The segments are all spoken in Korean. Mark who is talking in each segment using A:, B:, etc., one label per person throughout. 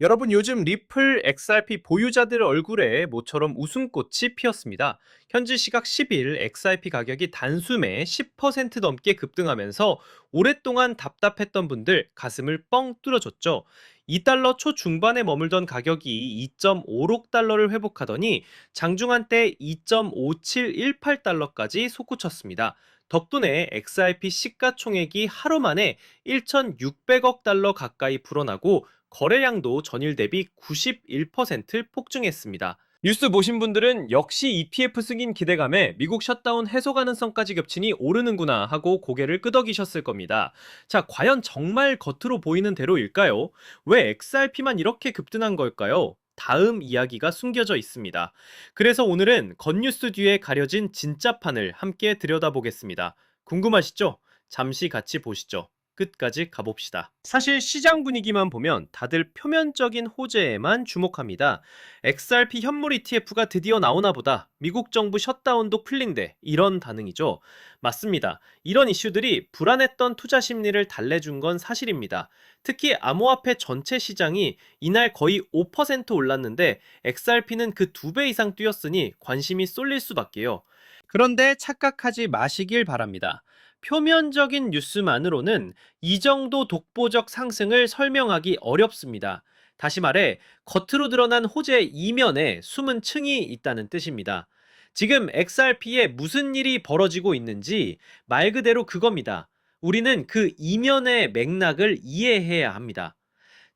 A: 여러분 요즘 리플 XRP 보유자들 얼굴에 모처럼 웃음꽃이 피었습니다. 현지 시각 10일 XRP 가격이 단숨에 10% 넘게 급등하면서 오랫동안 답답했던 분들 가슴을 뻥 뚫어줬죠. 2달러 초중반에 머물던 가격이 2.56달러를 회복하더니 장중한 때 2.5718달러까지 솟구쳤습니다. 덕분에 XRP 시가총액이 하루 만에 1,600억 달러 가까이 불어나고 거래량도 전일 대비 91% 폭증했습니다. 뉴스 보신 분들은 역시 ETF 승인 기대감에 미국 셧다운 해소 가능성까지 겹치니 오르는구나 하고 고개를 끄덕이셨을 겁니다. 자, 과연 정말 겉으로 보이는 대로일까요? 왜 XRP만 이렇게 급등한 걸까요? 다음 이야기가 숨겨져 있습니다. 그래서 오늘은 겉뉴스 뒤에 가려진 진짜 판을 함께 들여다보겠습니다. 궁금하시죠? 잠시 같이 보시죠. 끝까지 가봅시다. 사실 시장 분위기만 보면 다들 표면적인 호재에만 주목합니다. XRP 현물 ETF가 드디어 나오나 보다. 미국 정부 셧다운도 풀린대. 이런 반응이죠. 맞습니다. 이런 이슈들이 불안했던 투자 심리를 달래준 건 사실입니다. 특히 암호화폐 전체 시장이 이날 거의 5% 올랐는데 XRP는 그 두 배 이상 뛰었으니 관심이 쏠릴 수밖에요. 그런데 착각하지 마시길 바랍니다. 표면적인 뉴스만으로는 이 정도 독보적 상승을 설명하기 어렵습니다. 다시 말해, 겉으로 드러난 호재 이면에 숨은 층이 있다는 뜻입니다. 지금 XRP에 무슨 일이 벌어지고 있는지 말 그대로 그겁니다. 우리는 그 이면의 맥락을 이해해야 합니다.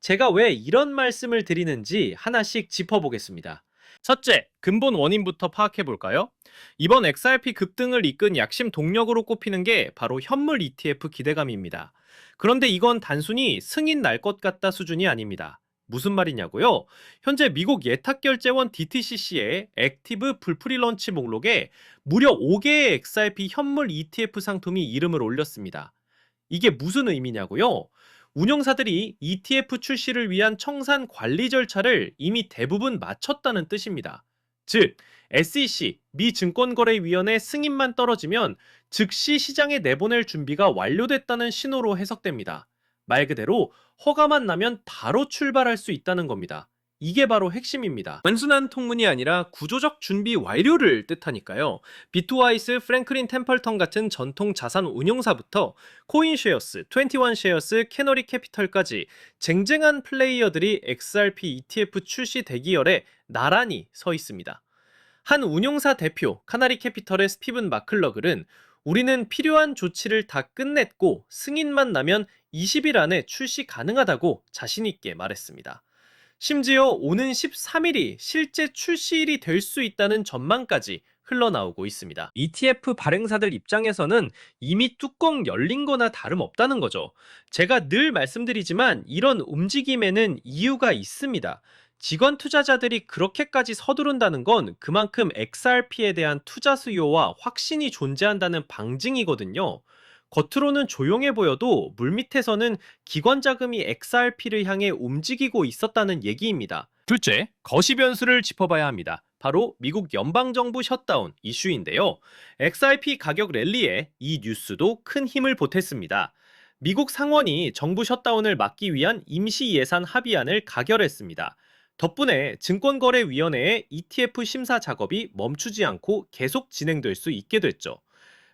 A: 제가 왜 이런 말씀을 드리는지 하나씩 짚어보겠습니다. 첫째, 근본 원인부터 파악해 볼까요? 이번 XRP 급등을 이끈 약심 동력으로 꼽히는 게 바로 현물 ETF 기대감입니다. 그런데 이건 단순히 승인 날 것 같다 수준이 아닙니다. 무슨 말이냐고요? 현재 미국 예탁결제원 DTCC의 액티브 불프리 런치 목록에 무려 5개의 XRP 현물 ETF 상품이 이름을 올렸습니다. 이게 무슨 의미냐고요? 운영사들이 ETF 출시를 위한 청산 관리 절차를 이미 대부분 마쳤다는 뜻입니다. 즉, SEC, 미 증권거래위원회 승인만 떨어지면 즉시 시장에 내보낼 준비가 완료됐다는 신호로 해석됩니다. 말 그대로 허가만 나면 바로 출발할 수 있다는 겁니다. 이게 바로 핵심입니다. 단순한 통문이 아니라 구조적 준비 완료를 뜻하니까요. 비트와이스, 프랭클린 템펄턴 같은 전통 자산 운용사부터 코인쉐어스, 21쉐어스, 캐너리 캐피털까지 쟁쟁한 플레이어들이 XRP ETF 출시 대기열에 나란히 서 있습니다. 한 운용사 대표 카나리 캐피털의 스티븐 마클러글은 우리는 필요한 조치를 다 끝냈고 승인만 나면 20일 안에 출시 가능하다고 자신있게 말했습니다. 심지어 오는 13일이 실제 출시일이 될 수 있다는 전망까지 흘러나오고 있습니다. ETF 발행사들 입장에서는 이미 뚜껑 열린 거나 다름없다는 거죠. 제가 늘 말씀드리지만 이런 움직임에는 이유가 있습니다. 직원 투자자들이 그렇게까지 서두른다는 건 그만큼 XRP에 대한 투자 수요와 확신이 존재한다는 방증이거든요. 겉으로는 조용해 보여도 물밑에서는 기관 자금이 XRP를 향해 움직이고 있었다는 얘기입니다. 둘째, 거시 변수를 짚어봐야 합니다. 바로 미국 연방정부 셧다운 이슈인데요. XRP 가격 랠리에 이 뉴스도 큰 힘을 보탰습니다. 미국 상원이 정부 셧다운을 막기 위한 임시 예산 합의안을 가결했습니다. 덕분에 증권거래위원회의 ETF 심사 작업이 멈추지 않고 계속 진행될 수 있게 됐죠.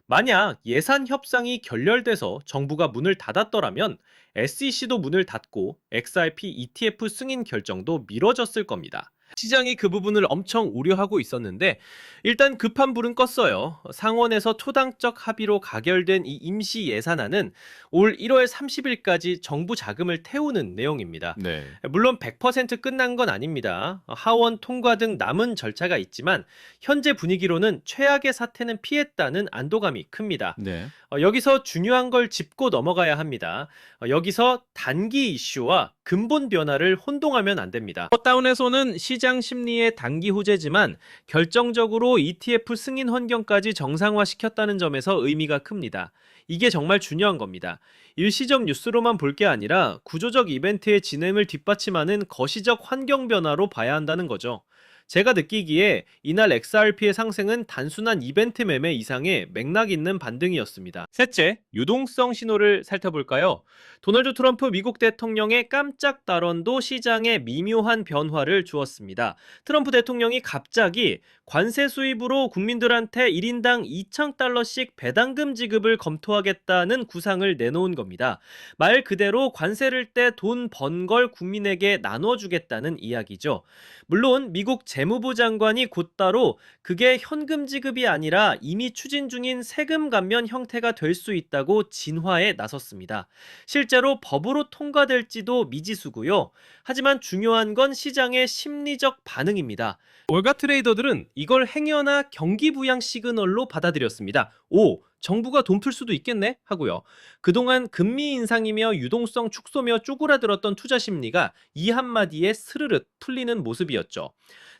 A: 만약 예산 협상이 결렬돼서 정부가 문을 닫았더라면 SEC도 문을 닫고 XRP ETF 승인 결정도 미뤄졌을 겁니다. 시장이 그 부분을 엄청 우려하고 있었는데 일단 급한 불은 껐어요. 상원에서 초당적 합의로 가결된 이 임시 예산안은 올 1월 30일까지 정부 자금을 태우는 내용입니다.
B: 네.
A: 물론 100% 끝난 건 아닙니다. 하원 통과 등 남은 절차가 있지만 현재 분위기로는 최악의 사태는 피했다는 안도감이 큽니다.
B: 네.
A: 어, 여기서 중요한 걸 짚고 넘어가야 합니다. 어, 여기서 단기 이슈와 근본 변화를 혼동하면 안 됩니다. 다운에서는 시장 심리의 단기 호재지만 결정적으로 ETF 승인 환경까지 정상화시켰다는 점에서 의미가 큽니다. 이게 정말 중요한 겁니다. 일시적 뉴스로만 볼 게 아니라 구조적 이벤트의 진행을 뒷받침하는 거시적 환경 변화로 봐야 한다는 거죠. 제가 느끼기에 이날 XRP의 상승은 단순한 이벤트 매매 이상의 맥락 있는 반등이었습니다. 셋째, 유동성 신호를 살펴볼까요? 도널드 트럼프 미국 대통령의 깜짝 발언도 시장에 미묘한 변화를 주었습니다. 트럼프 대통령이 갑자기 관세 수입으로 국민들한테 1인당 2,000달러씩 배당금 지급을 검토하겠다는 구상을 내놓은 겁니다. 말 그대로 관세를 때 돈 번 걸 국민에게 나눠주겠다는 이야기죠. 물론 미국 재무부 장관이 곧따로 그게 현금 지급이 아니라 이미 추진 중인 세금 감면 형태가 될 수 있다고 진화에 나섰습니다. 실제로 법으로 통과될지도 미지수고요. 하지만 중요한 건 시장의 심리적 반응입니다. 월가 트레이더들은 이걸 행여나 경기 부양 시그널로 받아들였습니다. 오, 정부가 돈 풀 수도 있겠네? 하고요. 그동안 금리 인상이며 유동성 축소며 쪼그라들었던 투자 심리가 이 한마디에 스르륵 풀리는 모습이었죠.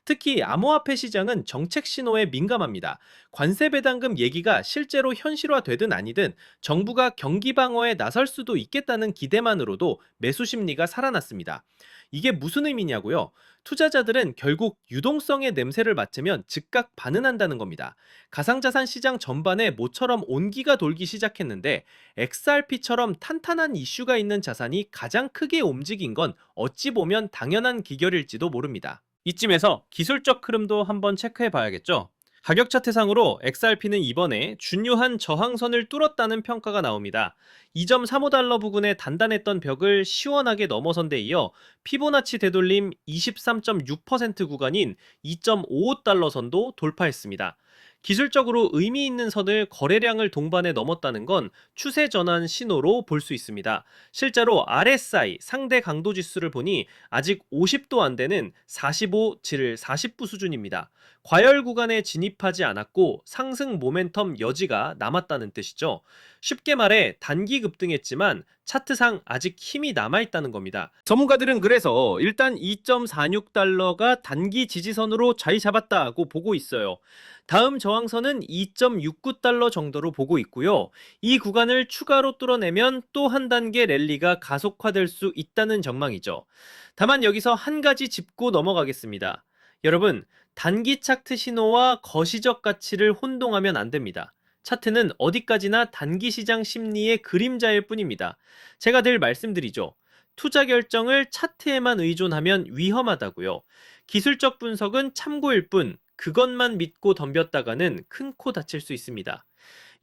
A: 특히 암호화폐 시장은 정책 신호에 민감합니다. 관세 배당금 얘기가 실제로 현실화되든 아니든 정부가 경기 방어에 나설 수도 있겠다는 기대만으로도 매수 심리가 살아났습니다. 이게 무슨 의미냐고요? 투자자들은 결국 유동성의 냄새를 맡으면 즉각 반응한다는 겁니다. 가상자산 시장 전반에 모처럼 온기가 돌기 시작했는데 XRP처럼 탄탄한 이슈가 있는 자산이 가장 크게 움직인 건 어찌 보면 당연한 기결일지도 모릅니다. 이쯤에서 기술적 흐름도 한번 체크해 봐야겠죠. 가격 차트상으로 XRP는 이번에 중요한 저항선을 뚫었다는 평가가 나옵니다. 2.35달러 부근에 단단했던 벽을 시원하게 넘어선 데 이어 피보나치 되돌림 23.6% 구간인 2.55달러 선도 돌파했습니다. 기술적으로 의미 있는 선을 거래량을 동반해 넘었다는 건 추세 전환 신호로 볼 수 있습니다. 실제로 RSI 상대 강도 지수를 보니 아직 50도 안 되는 45, 7, 40부 수준입니다. 과열 구간에 진입하지 않았고 상승 모멘텀 여지가 남았다는 뜻이죠. 쉽게 말해 단기 급등했지만 차트상 아직 힘이 남아있다는 겁니다. 전문가들은 그래서 일단 2.46달러가 단기 지지선으로 자리 잡았다고 보고 있어요. 다음 저항선은 2.69달러 정도로 보고 있고요. 이 구간을 추가로 뚫어내면 또 한 단계 랠리가 가속화될 수 있다는 전망이죠. 다만 여기서 한 가지 짚고 넘어가겠습니다. 여러분, 단기 차트 신호와 거시적 가치를 혼동하면 안 됩니다. 차트는 어디까지나 단기 시장 심리의 그림자일 뿐입니다. 제가 늘 말씀드리죠. 투자 결정을 차트에만 의존하면 위험하다고요. 기술적 분석은 참고일 뿐 그것만 믿고 덤볐다가는 큰 코 다칠 수 있습니다.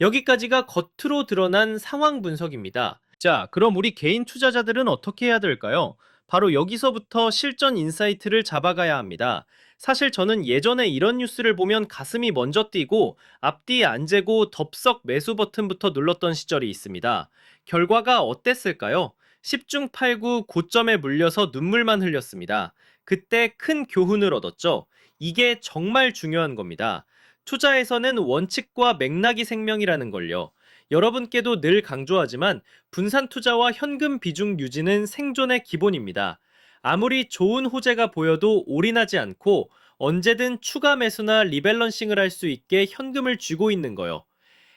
A: 여기까지가 겉으로 드러난 상황 분석입니다. 자, 그럼 우리 개인 투자자들은 어떻게 해야 될까요? 바로 여기서부터 실전 인사이트를 잡아가야 합니다. 사실 저는 예전에 이런 뉴스를 보면 가슴이 먼저 뛰고 앞뒤 안 재고 덥석 매수 버튼부터 눌렀던 시절이 있습니다. 결과가 어땠을까요? 10중 8구 고점에 물려서 눈물만 흘렸습니다. 그때 큰 교훈을 얻었죠. 이게 정말 중요한 겁니다. 투자에서는 원칙과 맥락이 생명이라는 걸요. 여러분께도 늘 강조하지만 분산 투자와 현금 비중 유지는 생존의 기본입니다. 아무리 좋은 호재가 보여도 올인하지 않고 언제든 추가 매수나 리밸런싱을 할 수 있게 현금을 쥐고 있는 거요.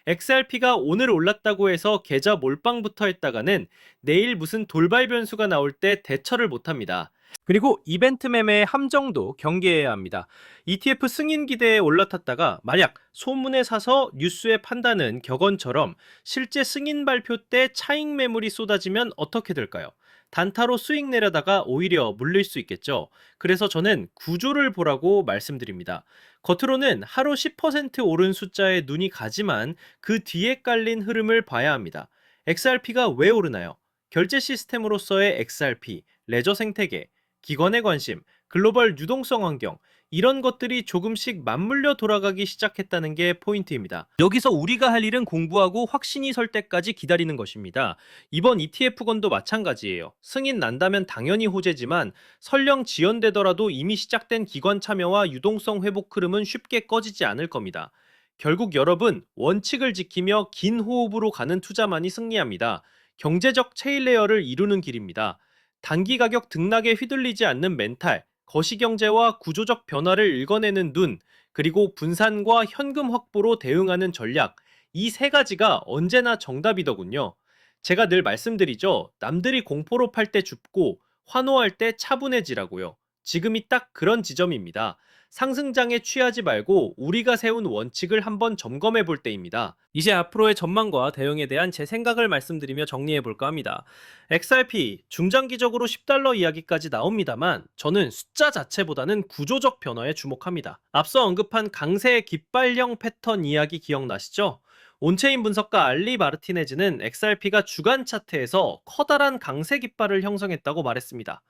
A: XRP가 오늘 올랐다고 해서 계좌 몰빵부터 했다가는 내일 무슨 돌발 변수가 나올 때 대처를 못 합니다. 그리고 이벤트 매매의 함정도 경계해야 합니다. ETF 승인 기대에 올라탔다가 만약 소문에 사서 뉴스에 판다는 격언처럼 실제 승인 발표 때 차익 매물이 쏟아지면 어떻게 될까요? 단타로 수익 내려다가 오히려 물릴 수 있겠죠. 그래서 저는 구조를 보라고 말씀드립니다. 겉으로는 하루 10% 오른 숫자에 눈이 가지만 그 뒤에 깔린 흐름을 봐야 합니다. XRP가 왜 오르나요? 결제 시스템으로서의 XRP, 레저 생태계, 기관의 관심, 글로벌 유동성 환경, 이런 것들이 조금씩 맞물려 돌아가기 시작했다는 게 포인트입니다. 여기서 우리가 할 일은 공부하고 확신이 설 때까지 기다리는 것입니다. 이번 ETF건도 마찬가지예요. 승인 난다면 당연히 호재지만 설령 지연되더라도 이미 시작된 기관 참여와 유동성 회복 흐름은 쉽게 꺼지지 않을 겁니다. 결국 여러분 원칙을 지키며 긴 호흡으로 가는 투자만이 승리합니다. 경제적 체일 레어를 이루는 길입니다. 단기 가격 등락에 휘둘리지 않는 멘탈, 거시경제와 구조적 변화를 읽어내는 눈, 그리고 분산과 현금 확보로 대응하는 전략, 이 세 가지가 언제나 정답이더군요. 제가 늘 말씀드리죠. 남들이 공포로 팔 때 줍고, 환호할 때 차분해지라고요. 지금이 딱 그런 지점입니다. 상승장에 취하지 말고 우리가 세운 원칙을 한번 점검해 볼 때입니다. 이제 앞으로의 전망과 대응에 대한 제 생각을 말씀드리며 정리해 볼까 합니다. XRP 중장기적으로 10달러 이야기까지 나옵니다만 저는 숫자 자체보다는 구조적 변화에 주목합니다. 앞서 언급한 강세 깃발형 패턴 이야기 기억나시죠? 온체인 분석가 알리 마르티네즈는 XRP가 주간 차트에서 커다란 강세 깃발을 형성했다고 말했습니다.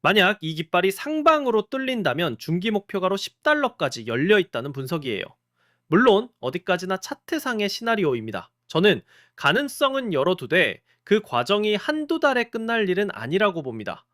A: 만약 이 깃발이 상방으로 뚫린다면 중기 목표가로 10달러까지 열려 있다는 분석이에요. 물론 어디까지나 차트상의 시나리오입니다. 저는 가능성은 열어두되 그 과정이 한두 달에 끝날 일은 아니라고 봅니다.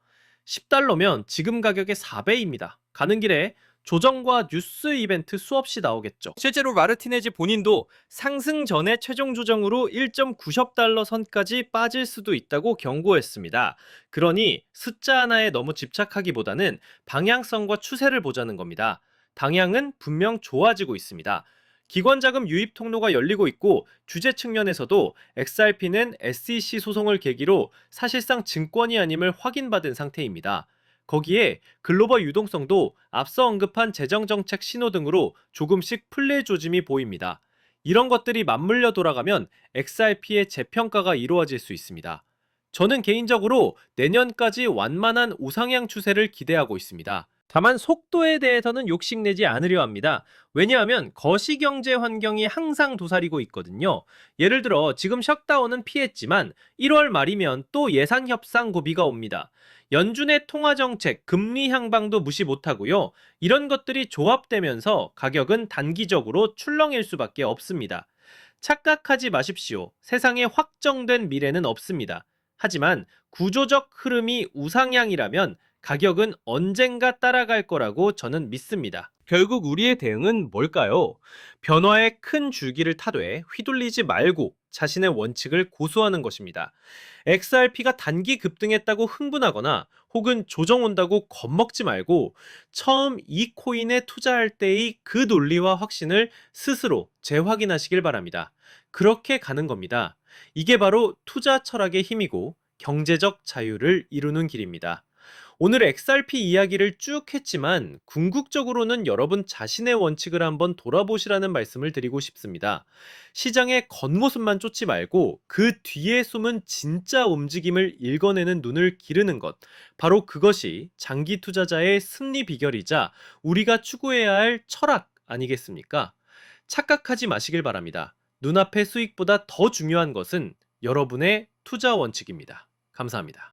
A: 10달러면 지금 가격의 4배입니다. 가는 길에 조정과 뉴스 이벤트 수없이 나오겠죠. 실제로 마르티네즈 본인도 상승 전에 최종 조정으로 1.90 달러 선까지 빠질 수도 있다고 경고했습니다. 그러니 숫자 하나에 너무 집착하기보다는 방향성과 추세를 보자는 겁니다. 방향은 분명 좋아지고 있습니다. 기관 자금 유입 통로가 열리고 있고 주재 측면에서도 XRP는 SEC 소송을 계기로 사실상 증권이 아님을 확인받은 상태입니다. 거기에 글로벌 유동성도 앞서 언급한 재정정책 신호 등으로 조금씩 풀릴 조짐이 보입니다. 이런 것들이 맞물려 돌아가면 XRP의 재평가가 이루어질 수 있습니다. 저는 개인적으로 내년까지 완만한 우상향 추세를 기대하고 있습니다. 다만 속도에 대해서는 욕심내지 않으려 합니다. 왜냐하면 거시경제 환경이 항상 도사리고 있거든요. 예를 들어 지금 셧다운은 피했지만 1월 말이면 또 예산 협상 고비가 옵니다. 연준의 통화 정책, 금리 향방도 무시 못하고요. 이런 것들이 조합되면서 가격은 단기적으로 출렁일 수밖에 없습니다. 착각하지 마십시오. 세상에 확정된 미래는 없습니다. 하지만 구조적 흐름이 우상향이라면 가격은 언젠가 따라갈 거라고 저는 믿습니다. 결국 우리의 대응은 뭘까요? 변화의 큰 줄기를 타되 휘둘리지 말고 자신의 원칙을 고수하는 것입니다. XRP가 단기 급등했다고 흥분하거나 혹은 조정 온다고 겁먹지 말고 처음 이 코인에 투자할 때의 그 논리와 확신을 스스로 재확인하시길 바랍니다. 그렇게 가는 겁니다. 이게 바로 투자 철학의 힘이고 경제적 자유를 이루는 길입니다. 오늘 XRP 이야기를 쭉 했지만 궁극적으로는 여러분 자신의 원칙을 한번 돌아보시라는 말씀을 드리고 싶습니다. 시장의 겉모습만 쫓지 말고 그 뒤에 숨은 진짜 움직임을 읽어내는 눈을 기르는 것. 바로 그것이 장기 투자자의 승리 비결이자 우리가 추구해야 할 철학 아니겠습니까? 착각하지 마시길 바랍니다. 눈앞의 수익보다 더 중요한 것은 여러분의 투자 원칙입니다. 감사합니다.